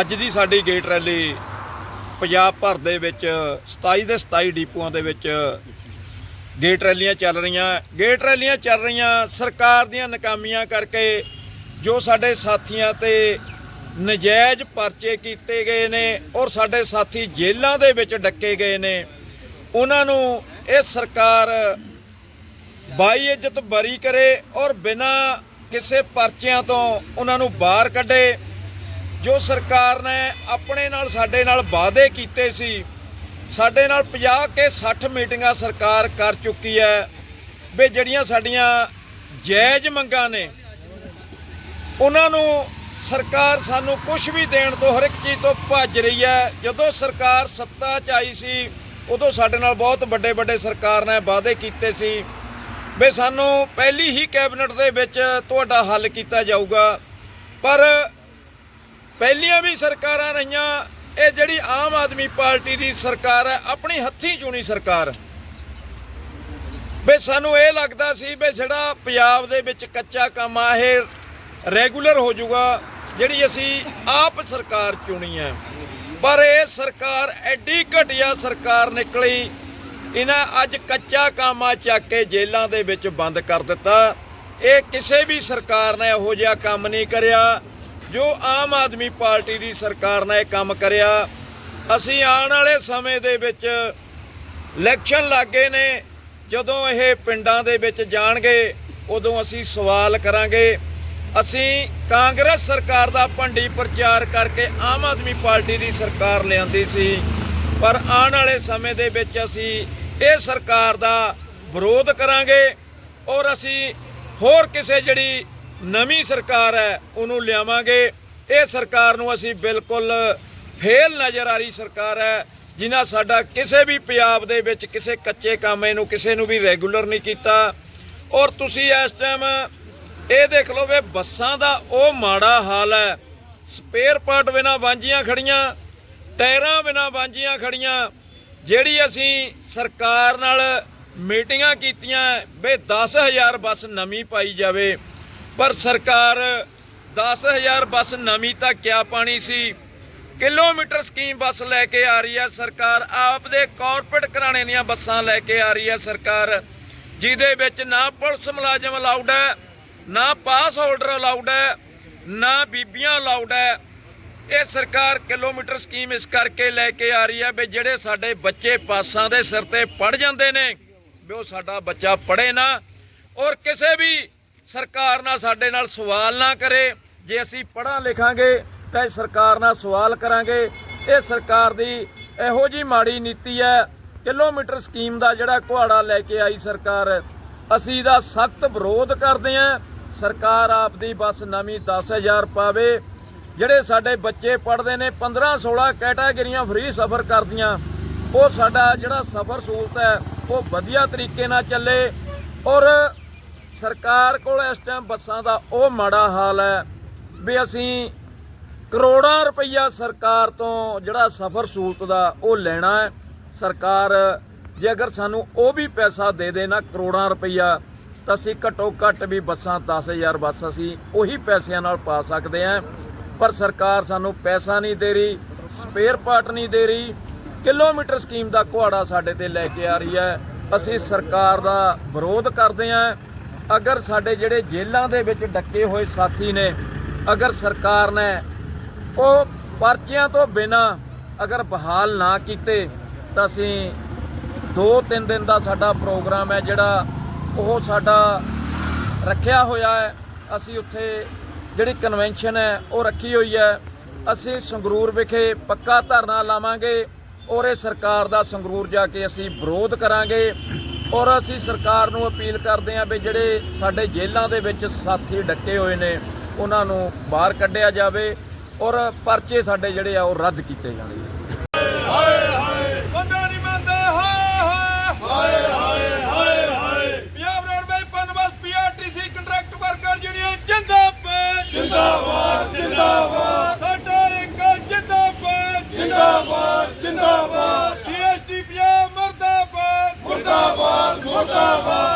ਅੱਜ ਦੀ ਸਾਡੀ gate rally Punjab ਭਰ ਦੇ ਵਿੱਚ 27 ਦੇ 27 ਡੀਪੂਆਂ ਦੇ ਵਿੱਚ ਗੇਟ ਰੈਲੀਆਂ ਚੱਲ ਰਹੀਆਂ। ਗੇਟ ਰੈਲੀਆਂ ਚੱਲ ਰਹੀਆਂ ਸਰਕਾਰ ਦੀਆਂ ਨਕਾਮੀਆਂ ਕਰਕੇ ਜੋ ਸਾਡੇ ਸਾਥੀਆਂ ਤੇ ਨਜਾਇਜ਼ ਪਰਚੇ ਕੀਤੇ ਗਏ ਨੇ ਔਰ ਸਾਡੇ ਸਾਥੀ ਜੇਲ੍ਹਾਂ ਦੇ ਵਿੱਚ ਡੱਕੇ ਗਏ ਨੇ, ਉਹਨਾਂ ਨੂੰ ਇਹ ਸਰਕਾਰ ਬਾਈ ਇੱਜ਼ਤ ਬਰੀ ਕਰੇ ਔਰ ਬਿਨਾਂ ਕਿਸੇ ਪਰਚਿਆਂ ਤੋਂ ਉਹਨਾਂ ਨੂੰ ਬਾਹਰ ਕੱਢੇ। ਜੋ ਸਰਕਾਰ ਨੇ ਆਪਣੇ ਨਾਲ ਸਾਡੇ ਨਾਲ ਵਾਅਦੇ ਕੀਤੇ ਸੀ, ਸਾਡੇ ਨਾਲ 50 ਕੇ 60 ਮੀਟਿੰਗਾਂ ਸਰਕਾਰ ਕਰ ਚੁੱਕੀ ਹੈ ਵੀ ਜਿਹੜੀਆਂ ਸਾਡੀਆਂ ਜਾਇਜ਼ ਮੰਗਾਂ ਨੇ, ਉਹਨਾਂ ਨੂੰ ਸਰਕਾਰ ਸਾਨੂੰ ਕੁਝ ਵੀ ਦੇਣ ਤੋਂ ਹਰ ਇੱਕ ਚੀਜ਼ ਤੋਂ ਭੱਜ ਰਹੀ ਹੈ। ਜਦੋਂ ਸਰਕਾਰ ਸੱਤਾ 'ਚ ਆਈ ਸੀ, ਉਦੋਂ ਸਾਡੇ ਨਾਲ ਬਹੁਤ ਵੱਡੇ ਵੱਡੇ ਸਰਕਾਰ ਨੇ ਵਾਅਦੇ ਕੀਤੇ ਸੀ। ਵੀ ਸਾਨੂੰ ਪਹਿਲੀ ਹੀ ਕੈਬਨਿਟ ਦੇ ਵਿੱਚ ਤੁਹਾਡਾ ਹੱਲ ਕੀਤਾ ਜਾਊਗਾ। ਪਰ ਪਹਿਲੀਆਂ ਵੀ ਸਰਕਾਰਾਂ ਰਹੀਆਂ, ਇਹ ਜਿਹੜੀ ਆਮ ਆਦਮੀ ਪਾਰਟੀ ਦੀ ਸਰਕਾਰ ਹੈ, ਆਪਣੀ ਹੱਥੀਂ ਚੁਣੀ ਸਰਕਾਰ। ਵੀ ਸਾਨੂੰ ਇਹ ਲੱਗਦਾ ਸੀ ਵੀ ਜਿਹੜਾ ਪੰਜਾਬ ਦੇ ਵਿੱਚ ਕੱਚਾ ਕੰਮ ਆ, ਇਹ ਰੈਗੂਲਰ ਹੋ ਜਾਊਗਾ, ਜਿਹੜੀ ਅਸੀਂ ਆਪ ਸਰਕਾਰ ਚੁਣੀ ਹੈ। ਪਰ ਇਹ ਸਰਕਾਰ ਐਡੀ ਘਟੀਆ ਸਰਕਾਰ ਨਿਕਲੀ ਇਹਨਾਂ ਅੱਜ ਕੱਚਾ ਕੰਮ ਆ ਚੱਕ ਕੇ ਜੇਲ੍ਹਾਂ ਦੇ ਵਿੱਚ ਬੰਦ ਕਰ ਦਿੱਤਾ। ਇਹ ਕਿਸੇ ਵੀ ਸਰਕਾਰ ਨੇ ਇਹੋ ਜਿਹਾ ਕੰਮ ਨਹੀਂ ਕਰਿਆ। ਜੋ ਆਮ ਆਦਮੀ ਪਾਰਟੀ ਦੀ ਸਰਕਾਰ ਨੇ ਇਹ ਕੰਮ ਕਰਿਆ। ਅਸੀਂ ਆਉਣ ਵਾਲੇ ਸਮੇਂ ਦੇ ਵਿੱਚ ਇਲੈਕਸ਼ਨ ਲੱਗੇ ਨੇ। ਜਦੋਂ ਇਹ ਪਿੰਡਾਂ ਦੇ ਵਿੱਚ ਜਾਣਗੇ, ਉਦੋਂ ਅਸੀਂ ਸਵਾਲ ਕਰਾਂਗੇ। ਅਸੀਂ ਕਾਂਗਰਸ ਸਰਕਾਰ ਦਾ ਭੰਡੀ ਪ੍ਰਚਾਰ ਕਰਕੇ ਆਮ ਆਦਮੀ ਪਾਰਟੀ ਦੀ ਸਰਕਾਰ ਲਿਆਂਦੀ ਸੀ। ਪਰ ਆਉਣ ਵਾਲੇ ਸਮੇਂ ਦੇ ਵਿੱਚ ਅਸੀਂ ਇਹ ਸਰਕਾਰ ਦਾ ਵਿਰੋਧ ਕਰਾਂਗੇ ਔਰ ਅਸੀਂ ਹੋਰ ਕਿਸੇ ਜਿਹੜੀ ਨਵੀਂ ਸਰਕਾਰ ਹੈ, ਉਹਨੂੰ ਲਿਆਵਾਂਗੇ। ਇਹ ਸਰਕਾਰ ਨੂੰ ਅਸੀਂ ਬਿਲਕੁਲ ਫੇਲ ਨਜ਼ਰ ਆ ਰਹੀ ਸਰਕਾਰ ਹੈ, ਜਿਨ੍ਹਾਂ ਸਾਡਾ ਕਿਸੇ ਵੀ ਪੰਜਾਬ ਦੇ ਵਿੱਚ, ਕਿਸੇ ਕੱਚੇ ਕਾਮੇ ਨੂੰ, ਕਿਸੇ ਨੂੰ ਵੀ ਰੈਗੂਲਰ ਨਹੀਂ ਕੀਤਾ। ਔਰ ਤੁਸੀਂ ਇਸ ਟਾਈਮ ਇਹ ਦੇਖ ਲਓ ਵੀ, ਬੱਸਾਂ ਦਾ ਉਹ ਮਾੜਾ ਹਾਲ ਹੈ। ਸਪੇਅਰ ਪਾਰਟ ਬਿਨਾ ਵਾਂਝੀਆਂ ਖੜੀਆਂ, ਟਾਇਰਾਂ ਬਿਨਾ ਵਾਂਝੀਆਂ ਖੜੀਆਂ, ਜਿਹੜੀ ਅਸੀਂ ਸਰਕਾਰ ਨਾਲ ਮੀਟਿੰਗਾਂ ਕੀਤੀਆਂ ਵੀ 10000 ਬੱਸ ਨਵੀਂ ਪਾਈ ਜਾਵੇ। ਪਰ ਸਰਕਾਰ 10000 ਬੱਸ ਨਵੀਂ ਤਾਂ ਕਿਆ ਪਾਣੀ ਸੀ? ਕਿਲੋਮੀਟਰ ਸਕੀਮ ਬੱਸ ਲੈ ਕੇ ਆ ਰਹੀ ਹੈ ਸਰਕਾਰ ਆਪ ਦੇ ਕਾਰਪੋਰੇਟ ਘਰਾਣੇ ਦੀਆਂ ਬੱਸਾਂ ਲੈ ਕੇ ਆ ਰਹੀ ਹੈ ਸਰਕਾਰ, ਜਿਹਦੇ ਵਿੱਚ ਨਾ ਪੁਲਿਸ ਮੁਲਾਜ਼ਮ ਅਲਾਉਡ ਹੈ, ਨਾ ਪਾਸ ਹੋਲਡਰ ਅਲਾਉਡ ਹੈ, ਨਾ ਬੀਬੀਆਂ ਅਲਾਉਡ ਹੈ। ਇਹ ਸਰਕਾਰ ਕਿਲੋਮੀਟਰ ਸਕੀਮ ਇਸ ਕਰਕੇ ਲੈ ਕੇ ਆ ਰਹੀ ਹੈ ਵੀ ਜਿਹੜੇ ਸਾਡੇ ਬੱਚੇ ਪਾਸਾਂ ਦੇ ਸਿਰ ਤੇ ਪੜ ਜਾਂਦੇ ਨੇ, ਵੀ ਉਹ ਸਾਡਾ ਬੱਚਾ ਪੜੇ ਨਾ। ਔਰ ਕਿਸੇ ਵੀ ਸਰਕਾਰ ਨਾਲ ਸਾਡੇ ਨਾਲ ਸਵਾਲ ਨਾ ਕਰੇ, ਜੇ ਅਸੀਂ ਪੜ੍ਹਾਂ ਲਿਖਾਂਗੇ ਤਾਂ ਇਹ ਸਰਕਾਰ ਨਾਲ ਸਵਾਲ ਕਰਾਂਗੇ। ਇਹ ਸਰਕਾਰ ਦੀ ਇਹੋ ਜੀ ਮਾੜੀ ਨੀਤੀ ਹੈ, ਕਿਲੋਮੀਟਰ ਸਕੀਮ ਦਾ ਜਿਹੜਾ ਕੁਹਾੜਾ ਲੈ ਕੇ ਆਈ ਸਰਕਾਰ, ਅਸੀਂ ਦਾ ਸਖਤ ਵਿਰੋਧ ਕਰਦੇ ਹਾਂ। ਸਰਕਾਰ ਆਪਦੀ ਬਸ ਨਵੀਂ 10000 ਪਾਵੇ ਜਿਹੜੇ ਸਾਡੇ ਬੱਚੇ ਪੜ੍ਹਦੇ ਨੇ 15 16 ਕੈਟਾਗਰੀਆਂ ਫ੍ਰੀ ਸਫ਼ਰ ਕਰਦੀਆਂ, ਉਹ ਸਾਡਾ ਜਿਹੜਾ ਸਫ਼ਰ ਸਹੂਲਤ ਹੈ, ਉਹ ਵਧੀਆ ਤਰੀਕੇ ਨਾਲ ਚੱਲੇ ਔਰ ਸਰਕਾਰ ਕੋਲ ਇਸ ਟਾਈਮ ਬੱਸਾਂ ਦਾ ਉਹ ਮਾੜਾ ਹਾਲ ਹੈ ਵੀ ਅਸੀਂ ਕਰੋੜਾਂ ਰੁਪਈਆ ਸਰਕਾਰ ਤੋਂ ਜਿਹੜਾ ਸਫ਼ਰ ਸਹੂਲਤ ਦਾ ਉਹ ਲੈਣਾ ਹੈ। ਸਰਕਾਰ ਜੇ ਅਗਰ ਸਾਨੂੰ ਉਹ ਵੀ ਪੈਸਾ ਦੇ ਦੇ ਨਾ ਕਰੋੜਾਂ ਰੁਪਈਆ, ਤਾਂ ਅਸੀਂ ਘੱਟੋ ਘੱਟ ਵੀ ਬੱਸਾਂ 10000 ਬੱਸ ਅਸੀਂ ਉਹੀ ਪੈਸਿਆਂ ਨਾਲ ਪਾ ਸਕਦੇ ਹਾਂ। ਪਰ ਸਰਕਾਰ ਸਾਨੂੰ ਪੈਸਾ ਨਹੀਂ ਦੇ ਰਹੀ ਸਪੇਅਰ ਪਾਰਟ ਨਹੀਂ ਦੇ ਰਹੀ, ਕਿਲੋਮੀਟਰ ਸਕੀਮ ਦਾ ਕੁਹਾੜਾ ਸਾਡੇ ਤੇ ਲੈ ਕੇ ਆ ਰਹੀ ਹੈ। ਅਸੀਂ ਸਰਕਾਰ ਦਾ ਵਿਰੋਧ ਕਰਦੇ ਹਾਂ। ਅਗਰ ਸਾਡੇ ਜਿਹੜੇ ਜੇਲ੍ਹਾਂ ਦੇ ਵਿੱਚ ਡੱਕੇ ਹੋਏ ਸਾਥੀ ਨੇ, ਅਗਰ ਸਰਕਾਰ ਨੇ ਉਹ ਪਰਚਿਆਂ ਤੋਂ ਬਿਨਾ ਅਗਰ ਬਹਾਲ ਨਾ ਕੀਤੇ, ਤਾਂ ਅਸੀਂ 2-3 ਦਿਨ ਦਾ ਸਾਡਾ ਪ੍ਰੋਗਰਾਮ ਹੈ ਜਿਹੜਾ ਉਹ ਸਾਡਾ ਰੱਖਿਆ ਹੋਇਆ ਹੈ। ਅਸੀਂ ਉੱਥੇ ਜਿਹੜੀ ਕਨਵੈਨਸ਼ਨ ਹੈ, ਉਹ ਰੱਖੀ ਹੋਈ ਹੈ। ਅਸੀਂ ਸੰਗਰੂਰ ਵਿਖੇ ਪੱਕਾ ਧਰਨਾ ਲਾਵਾਂਗੇ ਔਰ ਇਹ ਸਰਕਾਰ ਦਾ ਸੰਗਰੂਰ ਜਾ ਕੇ ਅਸੀਂ ਵਿਰੋਧ ਕਰਾਂਗੇ ਔਰ ਅਸੀਂ ਸਰਕਾਰ ਨੂੰ ਅਪੀਲ ਕਰਦੇ ਹਾਂ ਵੀ ਜਿਹੜੇ ਸਾਡੇ ਜੇਲ੍ਹਾਂ ਦੇ ਵਿੱਚ ਸਾਥੀ ਡੱਕੇ ਹੋਏ ਨੇ, ਉਹਨਾਂ ਨੂੰ ਬਾਹਰ ਕੱਢਿਆ ਜਾਵੇ ਔਰ ਪਰਚੇ ਸਾਡੇ ਜਿਹੜੇ ਆ, ਉਹ ਰੱਦ ਕੀਤੇ ਜਾਣਗੇ ਮੁਰਦਾਬਾਦ।